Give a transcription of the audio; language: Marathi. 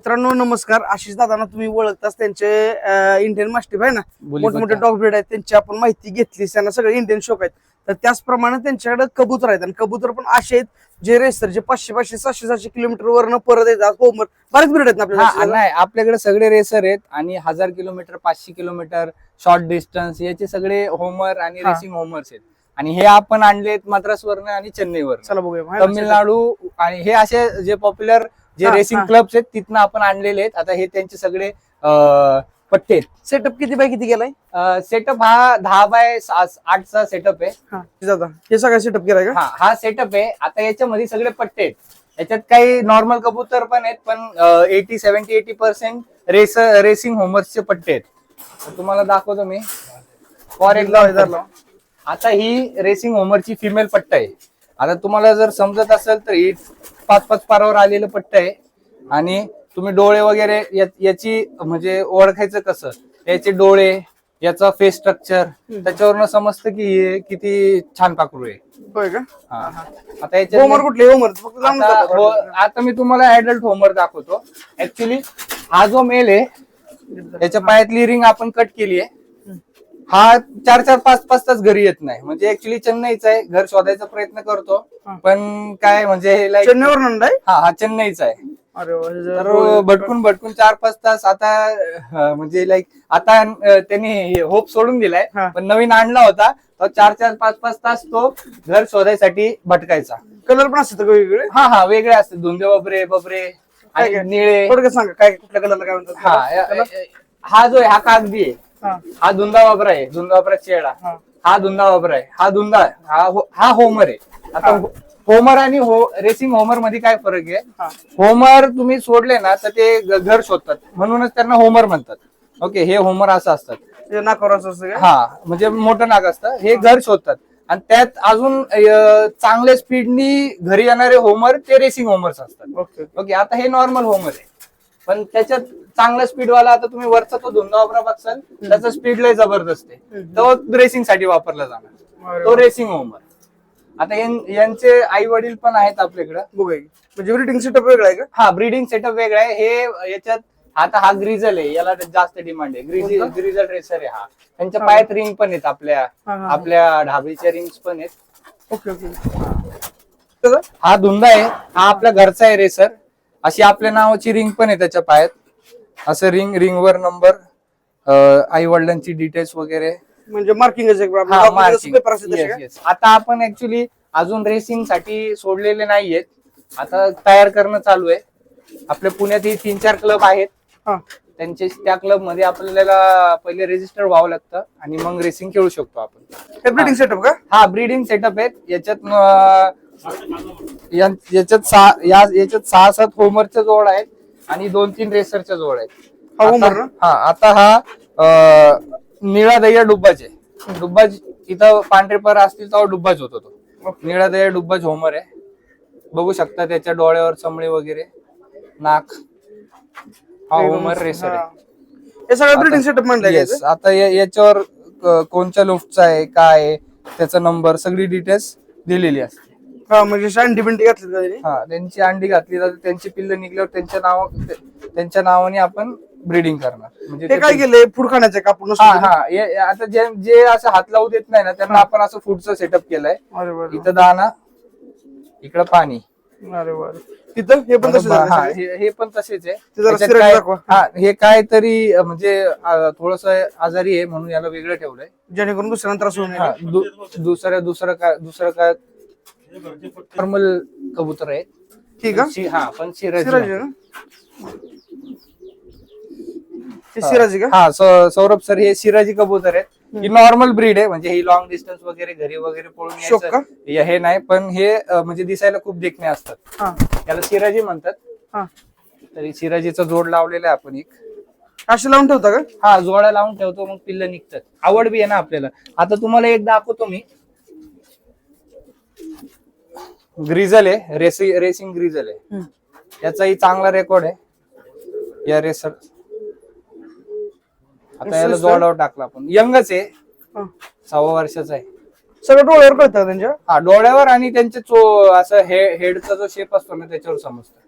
मित्रांनो नमस्कार. आशिष दादांना तुम्ही ओळखताच त्यांचे इंडियन मास्टिफ आहे ना? मोठमोठे डॉग ब्रीड आहेत. त्यांची आपण माहिती घेतली. त्यांना सगळे इंडियन शोक आहेत. तर त्याचप्रमाणे त्यांच्याकडे कबूतर आहेत. आणि कबूतर पण असे आहेत जे रेसर जे पाचशे पाचशे सातशे सातशे किलोमीटर वरनं परत येतात. होमर बरेच ब्रीड आहेत ना हा आपल्याला नाही आपल्याकडे सगळे रेसर आहेत आणि हजार किलोमीटर पाचशे किलोमीटर शॉर्ट डिस्टन्स याचे सगळे होमर आणि हा. रेसिंग होमर्स आहेत. आणि हे आपण आणलेत मद्रास वरनं आणि चेन्नईवर चला बघूया. तमिळनाडू आणि हे असे जे पॉप्युलर जे हा, रेसिंग हा. क्लब्स आहेत तिथनं आपण आणलेले आहेत. आता हे त्यांचे सगळे अं, पट्टे आहेत. सेटअप किती बाय किती गेलाय सेटअप हा दहा बाय आठचा सेटअप आहे. हा. दादा हे सगळं सेटअप केलाय का? हा हा सेटअप आहे. आता याच्यामध्ये सगळे पट्टे आहेत. याच्यात काही नॉर्मल कबूतर पण आहेत पण eighty seventy eighty percent race racing होमर्सचे पट्टे आहेत. तर तुम्हाला दाखवतो मी. फॉर एक्झाम्पल आता ही रेसिंग होमरची फिमेल पट्टा आहे. आता तुम्हाला जर समजत असेल तर ही पाच पाच पारावर आलेलं पट्ट आहे. आणि तुम्ही डोळे वगैरे याची म्हणजे ओळखायचं कसं? याचे डोळे याचा फेस स्ट्रक्चर त्याच्यावरनं समजतं की हे किती छान पाखरू आहे. आता कुठले? जाणून आता मी तुम्हाला ऍडल्ट होमवर्क दाखवतो. ऍक्च्युली हा जो मेल आहे याच्या पायातली रिंग आपण कट केली आहे. हा चार चार पाच पाच तास घरी येत नाही. म्हणजे ऍक्च्युली चेन्नईचा आहे. घर शोधायचा प्रयत्न करतो. हा. पण काय म्हणजे चेन्नईवर नंदाय हा हा चेन्नईचा आहे. अरे वा, हे जरा तर डोळे- भटकून भटकून चार पाच तास आता अं, म्हणजे लाईक आता अं, त्यांनी होप सोडून दिलाय. हा. पण नवीन आणला होता. तो चार चार पाच पाच तास तो घर शोधायसाठी भटकायचा. कलर पण असतात का वेगवेगळे? हा हा वेगळे असते धुंदे बबरे बबरे आणि काय? निळे. थोडक्यात सांगा काय कुठल्या कलरला काय म्हणतात? हा हा जो आहे हा कागदी आहे. हा, धुंदा बाबरा आहे धुंदा बाबरा चेडा हा. धुंदा बाबरा आहे. हा धुंदा. हा हो- हा होमर आहे. आता हो- होमर आणि हो रेसिंग होमरमध्ये काय फरक आहे. होमर तुम्ही सोडले ना तर ते घर शोधतात. म्हणूनच त्यांना होमर म्हणतात. ओके हे होमर असं असतात. हे नाकावर हा म्हणजे मोठं नाक असतं. हे घर शोधतात. आणि त्यात अजून चांगल्या स्पीडनी घरी येणारे होमर ते रेसिंग होमर्स असतात. ओके. आता हे नॉर्मल होमर आहे. पण त्याच्यात चांगला स्पीड वाला आता तुम्ही वरचा तो धुंदा वापरा बघसाल त्याचा स्पीड लय जबरदस्त आहे. तो रेसिंगसाठी वापरला जाणार तो. रेसिंग होमर आता यांचे आई वडील पण आहेत आपल्याकडं. म्हणजे ब्रिडिंग सेटअप वेगळा आहे का हा ब्रीडिंग सेटअप वेगळा आहे हे याच्यात आता हा ग्रिझल आहे याला जास्त डिमांड आहे ग्रिझल? ग्रिझल रेसर आहे हा त्यांच्या. पायात रिंग पण आहेत आपल्या. आपल्या ढाबीच्या रिंग्स पण आहेत ओके ओके? हा धुंदा आहे हा आपल्या घरचा आहे रेसर अशी आपल्या नावाची रिंग पण आहे त्याच्या पायात. असं रिंग रिंगवर नंबर आई वडिलांची डिटेल्स वगैरे. म्हणजे मार्किंग. आता आपण ऍक्च्युली अजून रेसिंगसाठी सोडलेले नाहीयेत. आता तयार करणं चालू आहे. आपल्या पुण्यात ही तीन चार क्लब आहेत. हा. त्यांचे त्या क्लबमध्ये आपल्याला पहिले रेजिस्टर व्हावं लागतं आणि मग रेसिंग खेळू शकतो आपण. ब्रिडिंग सेटअप का? हा ब्रीडिंग सेटअप आहेत. याच्यात याच्यात सहा या- याच्यात सहा सात होमरच्या जोड आहेत आणि दोन तीन रेसरच्या जोड आहेत. हा, आता-? हा आता हा अं, निळा दैया डुब्बाज आहे डुब्बाज इथं पांढरे पर असतील तेव्हा डुब्बाज होतो तो. निळा दैया डुब्बाज होमर आहे. बघू शकता त्याच्या डोळ्यावर चमडे वगैरे नाक. हा होमर रेसर हा. आहे. हे सगळं ब्रिडिंग सेटअप म्हणलं Yes, आता या- याच्यावर कोणत्या लोफ्टचा आहे काय आहे त्याचा नंबर सगळी डिटेल्स दिलेली असते हा म्हणजे शांती बिंटी घातली का त्यांनी? हा त्यांची अंडी घातली जाते त्यांची पिल्लं निघल्यावर त्यांच्या नाव ते- त्यांच्या नावाने आपण ब्रीडिंग करणार. म्हणजे ते ते काय केलंय? फूड खाण्याचं हा हा हे- आता जे जे असं हात लावू देत नाही ना त्यांना आपण असं फूडचं सेटअप केलंय. अरे वा इथं दाना इकडं पाणी. अरे वा तिथं? हे पण तसं हा, हे हे पण तसेच आहे. ते जरा त्याच्यात सिरप काय- दाखवा. हा हे काय तरी अं, म्हणजे थोडस आजारी आहे म्हणून याला वेगळं ठेवलंय. जेणेकरून दुसऱ्यांना त्रास होऊ नये. हा, दु- दुसरं दुसरं काय दुसरं काय नॉर्मल कबूतर आहे ठीक आहे हा पण सिराजी हे सिराजी का? हा स- सौरभ सर हे शिराजी कबूतर आहेत. ही नॉर्मल ब्रीड आहे म्हणजे ही लॉंग डिस्टन्स वगैरे घरी वगैरे पळून शोक यायचं हे- हे नाही पण हे अं, म्हणजे दिसायला खूप देखणे असतात. हा. त्याला शिराजी म्हणतात. हा. तरी शिराजीचा जोड लावलेला आहे आपण एक. असे लावून ठेवता का? हा जोडा लावून ठेवतो मग पिल्ल निघतात. आवड बी आहे ना आपल्याला. आता तुम्हाला एक दाखवतो मी. ग्रिझल आहे रेसिंग रेसिंग ग्रिझल आहे. याचाही चांगला रेकॉर्ड आहे. या रेसर आता याला? जोडावर टाकला आपण. यंगच आहे. हा. सव्वा वर्षाचा आहे. सगळं डोळ्यावर कळतं त्यांच्या? हा डोळ्यावर आणि त्यांचे चो असं हे हेडचा जो शेप असतो ना त्याच्यावर समजतं.